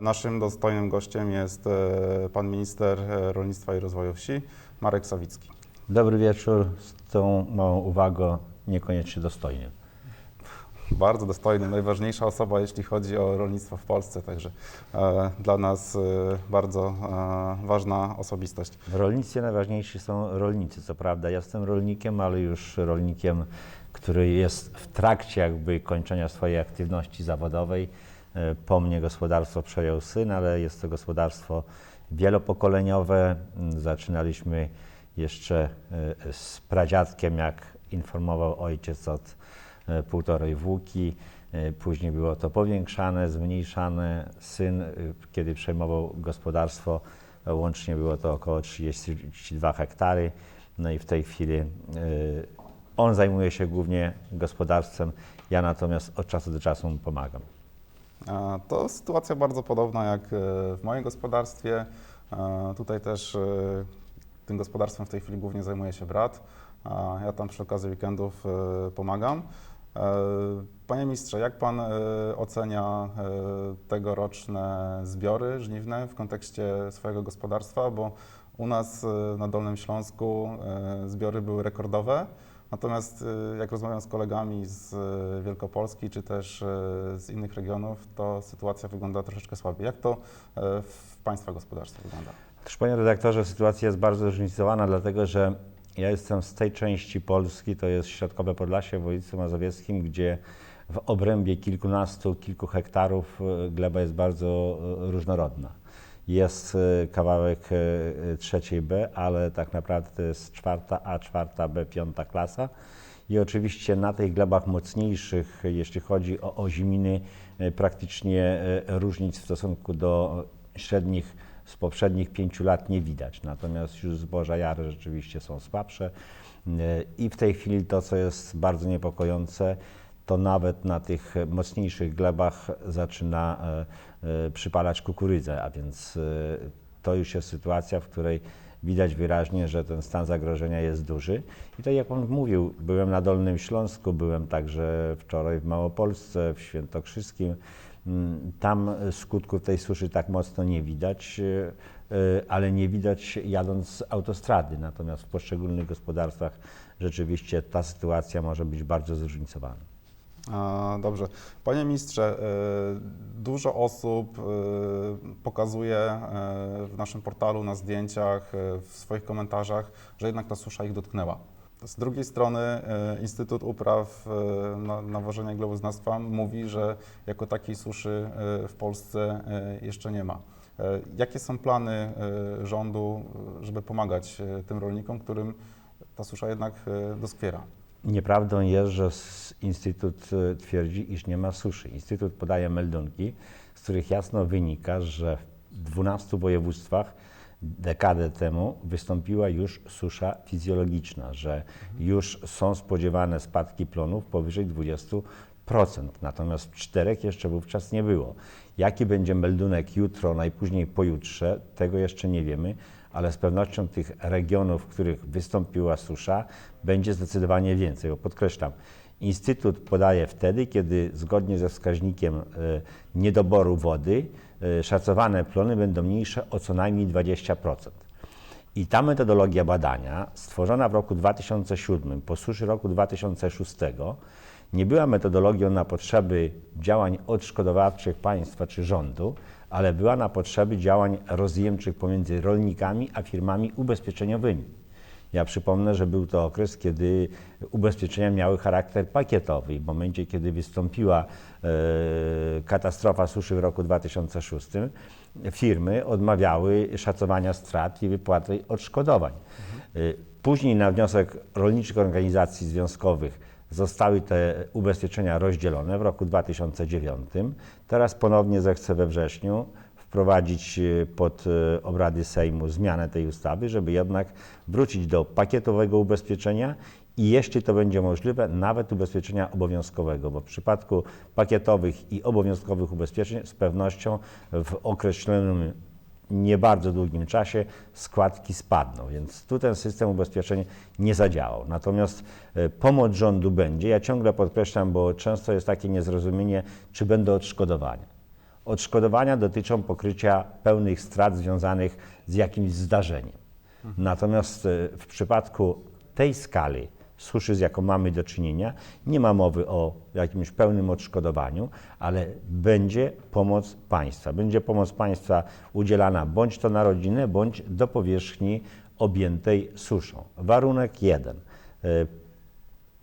Naszym dostojnym gościem jest e, pan minister e, rolnictwa i rozwoju wsi, Marek Sawicki. Dobry wieczór. Z tą małą uwagą niekoniecznie dostojny. Bardzo dostojny, najważniejsza osoba, jeśli chodzi o rolnictwo w Polsce, także e, dla nas e, bardzo e, ważna osobistość. W rolnictwie najważniejsi są rolnicy. Co prawda, ja jestem rolnikiem, ale już rolnikiem, który jest w trakcie jakby kończenia swojej aktywności zawodowej. E, Po mnie gospodarstwo przejął syn, ale jest to gospodarstwo wielopokoleniowe. Mm, Zaczynaliśmy jeszcze e, z pradziadkiem, jak informował ojciec od e, półtorej włóki. Później było to powiększane, zmniejszane. Syn, kiedy przejmował gospodarstwo, łącznie było to około 32 hektary. No i w tej chwili on zajmuje się głównie gospodarstwem, ja natomiast od czasu do czasu mu pomagam. E, To sytuacja bardzo podobna jak e, w moim gospodarstwie. E, Tutaj też tym gospodarstwem w tej chwili głównie zajmuje się brat. Ja tam przy okazji weekendów pomagam. Panie ministrze, jak pan ocenia tegoroczne zbiory żniwne w kontekście swojego gospodarstwa? Bo u nas na Dolnym Śląsku zbiory były rekordowe. Natomiast y, jak rozmawiam z kolegami z y, Wielkopolski czy też y, z innych regionów, to sytuacja wygląda troszeczkę słabiej. Jak to w Państwa gospodarstwie wygląda? Otóż, panie redaktorze, sytuacja jest bardzo zróżnicowana, dlatego że ja jestem z tej części Polski, to jest Środkowe Podlasie w województwie mazowieckim, gdzie w obrębie kilkunastu, kilku hektarów gleba jest bardzo różnorodna. Jest e, kawałek e, trzeciej B, ale tak naprawdę to jest czwarta A, czwarta B, piąta klasa. I oczywiście na tych glebach mocniejszych, jeśli chodzi o oziminy, praktycznie różnic w stosunku do średnich z poprzednich pięciu lat nie widać. Natomiast już zboża jary rzeczywiście są słabsze. I w tej chwili to, co jest bardzo niepokojące, to nawet na tych mocniejszych glebach zaczyna e, e, przypalać kukurydzę, a więc e, to już jest sytuacja, w której widać wyraźnie, że ten stan zagrożenia jest duży. I tak jak Pan mówił, byłem na Dolnym Śląsku, byłem także wczoraj w Małopolsce, w Świętokrzyskim. Mm, Tam skutków tej suszy tak mocno nie widać, ale nie widać jadąc z autostrady. Natomiast w poszczególnych gospodarstwach rzeczywiście ta sytuacja może być bardzo zróżnicowana. Dobrze. Panie ministrze, y, dużo osób y, pokazuje y, w naszym portalu, na zdjęciach, w swoich komentarzach, że jednak ta susza ich dotknęła. Z drugiej strony Instytut Upraw na- Nawożenia i Gleboznawstwa mówi, że jako takiej suszy w Polsce jeszcze nie ma. Jakie są plany rządu, żeby pomagać tym rolnikom, którym ta susza jednak doskwiera? Nieprawdą jest, że Instytut e, twierdzi, iż nie ma suszy. Instytut podaje meldunki, z których jasno wynika, że w 12 województwach dekadę temu wystąpiła już susza fizjologiczna, że już są spodziewane spadki plonów powyżej 20%. Natomiast w czterech jeszcze wówczas nie było. Jaki będzie meldunek jutro, najpóźniej pojutrze, tego jeszcze nie wiemy, ale z pewnością tych regionów, w których wystąpiła susza, będzie zdecydowanie więcej. Bo podkreślam, Instytut podaje wtedy, kiedy zgodnie ze wskaźnikiem e, niedoboru wody e, szacowane plony będą mniejsze o co najmniej 20%. I ta metodologia badania, stworzona w roku 2007 po suszy roku 2006, nie była metodologią na potrzeby działań odszkodowawczych państwa czy rządu, ale była na potrzeby działań rozjemczych pomiędzy rolnikami a firmami ubezpieczeniowymi. Ja przypomnę, że był to okres, kiedy ubezpieczenia miały charakter pakietowy. W momencie, kiedy wystąpiła e, katastrofa suszy w roku 2006, firmy odmawiały szacowania strat i wypłaty odszkodowań. E, Później na wniosek rolniczych organizacji związkowych zostały te ubezpieczenia rozdzielone w roku 2009. Teraz ponownie zechcę we wrześniu wprowadzić e, pod e, obrady Sejmu zmianę tej ustawy, żeby jednak wrócić do pakietowego ubezpieczenia i jeśli to będzie możliwe, nawet ubezpieczenia obowiązkowego, bo w przypadku pakietowych i obowiązkowych ubezpieczeń z pewnością w określonym nie bardzo długim czasie składki spadną, więc tu ten system ubezpieczeń nie zadziałał. Natomiast e, pomoc rządu będzie. Ja ciągle podkreślam, bo często jest takie niezrozumienie, czy będą odszkodowania. Odszkodowania dotyczą pokrycia pełnych strat związanych z jakimś zdarzeniem. Natomiast e, w przypadku tej skali suszy, z jaką mamy do czynienia, nie ma mowy o jakimś pełnym odszkodowaniu, ale będzie pomoc państwa. Będzie pomoc państwa udzielana bądź to na rodzinę, bądź do powierzchni objętej suszą. Warunek jeden. E,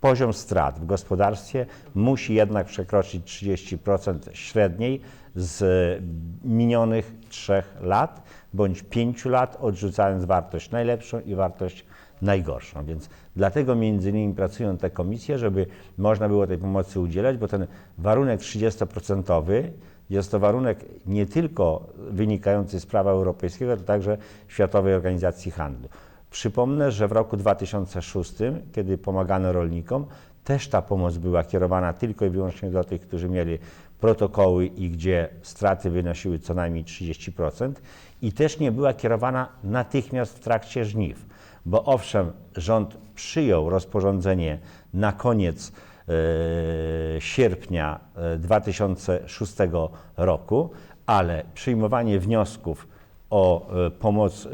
Poziom strat w gospodarstwie musi jednak przekroczyć 30% średniej z minionych trzech lat bądź pięciu lat, odrzucając wartość najlepszą i wartość najgorszą. Więc dlatego między innymi pracują te komisje, żeby można było tej pomocy udzielać, bo ten warunek 30% jest to warunek nie tylko wynikający z prawa europejskiego, ale także Światowej Organizacji Handlu. Przypomnę, że w roku 2006, kiedy pomagano rolnikom, też ta pomoc była kierowana tylko i wyłącznie do tych, którzy mieli protokoły i gdzie straty wynosiły co najmniej 30% i też nie była kierowana natychmiast w trakcie żniw, bo owszem, rząd przyjął rozporządzenie na koniec e, sierpnia e, 2006 roku, ale przyjmowanie wniosków o e, pomoc e,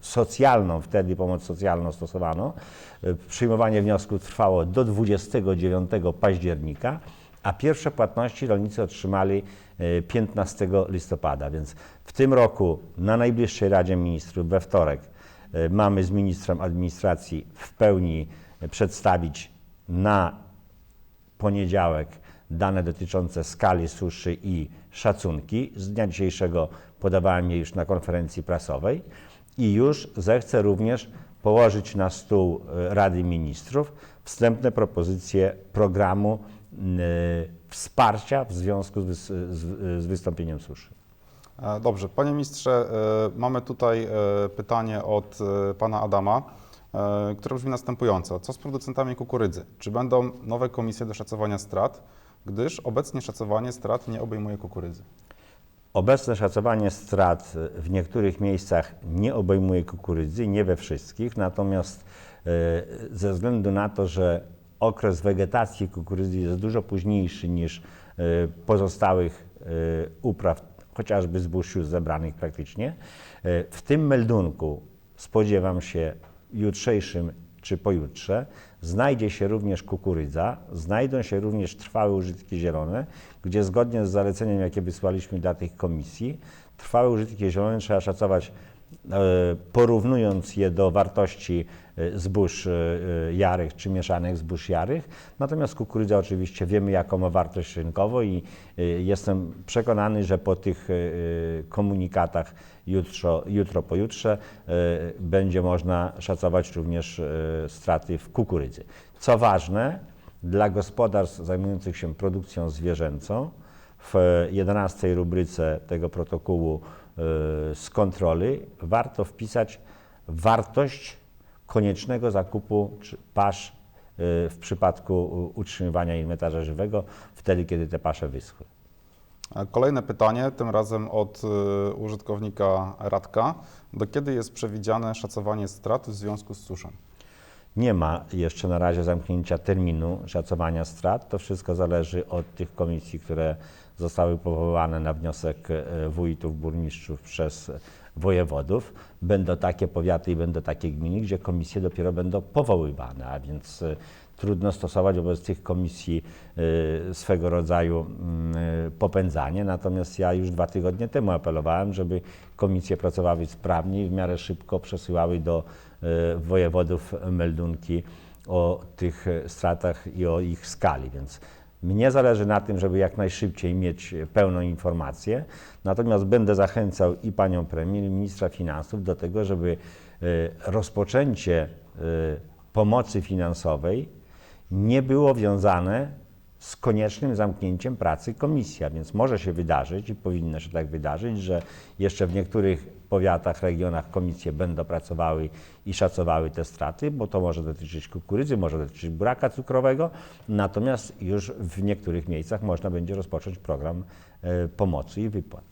socjalną, wtedy pomoc socjalną stosowano. E, Przyjmowanie wniosków trwało do 29 października, a pierwsze płatności rolnicy otrzymali e, 15 listopada. Więc w tym roku na najbliższej Radzie Ministrów we wtorek e, mamy z ministrem administracji w pełni e, przedstawić na poniedziałek dane dotyczące skali suszy i szacunki. Z dnia dzisiejszego podawałem je już na konferencji prasowej i już zechcę również położyć na stół e, Rady Ministrów wstępne propozycje programu wsparcia w związku z, z wystąpieniem suszy. E, Dobrze, panie ministrze, e, mamy tutaj e, pytanie od pana Adama, które brzmi następująco. Co z producentami kukurydzy? Czy będą nowe komisje do szacowania strat, gdyż obecnie szacowanie strat nie obejmuje kukurydzy? Obecne szacowanie strat w niektórych miejscach nie obejmuje kukurydzy, nie we wszystkich, natomiast ze względu na to, że okres wegetacji kukurydzy jest dużo późniejszy niż pozostałych upraw, chociażby zbóż już zebranych praktycznie, e, w tym meldunku spodziewam się jutrzejszym czy pojutrze znajdzie się również kukurydza, znajdą się również trwałe użytki zielone, gdzie zgodnie z zaleceniem, jakie wysłaliśmy dla tych komisji, trwałe użytki zielone trzeba szacować e, porównując je do wartości zbóż e, e, jarych czy mieszanych zbóż jarych. Natomiast kukurydza oczywiście wiemy, jaką ma wartość rynkową i jestem przekonany, że po tych komunikatach jutro, jutro pojutrze będzie można szacować również straty w kukurydzy. Co ważne, dla gospodarstw zajmujących się produkcją zwierzęcą w 11 rubryce tego protokołu z kontroli warto wpisać wartość koniecznego zakupu pasz e, w przypadku u- utrzymywania inwentarza żywego, wtedy kiedy te pasze wyschły. Kolejne pytanie, tym razem od e, użytkownika Radka. Do kiedy jest przewidziane szacowanie strat w związku z suszą? Nie ma jeszcze na razie zamknięcia terminu szacowania strat. To wszystko zależy od tych komisji, które zostały powołane na wniosek wójtów, burmistrzów przez wojewodów. Będą takie powiaty i będą takie gminy, gdzie komisje dopiero będą powoływane, a więc e, trudno stosować wobec tych komisji e, swego rodzaju mm, popędzanie. Natomiast ja już dwa tygodnie temu apelowałem, żeby komisje pracowały sprawnie i w miarę szybko przesyłały do e, wojewodów meldunki o tych stratach i o ich skali. Więc mnie zależy na tym, żeby jak najszybciej mieć pełną informację. Natomiast będę zachęcał i panią premier, i ministra finansów do tego, żeby e, rozpoczęcie e, pomocy finansowej nie było wiązane z koniecznym zamknięciem pracy komisji. A więc może się wydarzyć i powinno się tak wydarzyć, że jeszcze w niektórych powiatach, regionach komisje będą pracowały i szacowały te straty, bo to może dotyczyć kukurydzy, może dotyczyć buraka cukrowego, natomiast już w niektórych miejscach można będzie rozpocząć program e, pomocy i wypłat.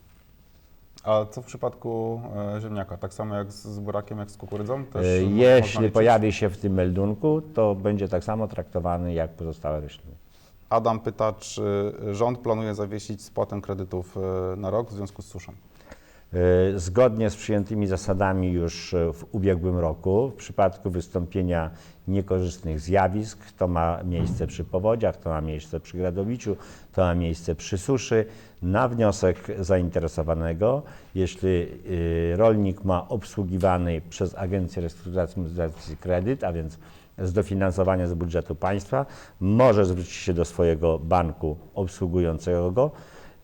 A co w przypadku e, ziemniaka? Tak samo jak z, burakiem, jak z kukurydzą? E, Jeśli pojawi się w tym meldunku, to będzie tak samo traktowany jak pozostałe rośliny. Adam pyta, czy rząd planuje zawiesić spłatę kredytów e, na rok w związku z suszą. E, Zgodnie z przyjętymi zasadami już e, w ubiegłym roku, w przypadku wystąpienia niekorzystnych zjawisk, to ma miejsce przy powodziach, to ma miejsce przy gradowiciu, to ma miejsce przy suszy, na wniosek zainteresowanego, jeśli y, rolnik ma obsługiwany przez Agencję Restrukturyzacji kredyt, a więc z dofinansowania z budżetu państwa, może zwrócić się do swojego banku obsługującego go,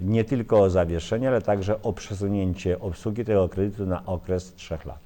nie tylko o zawieszenie, ale także o przesunięcie obsługi tego kredytu na okres trzech lat.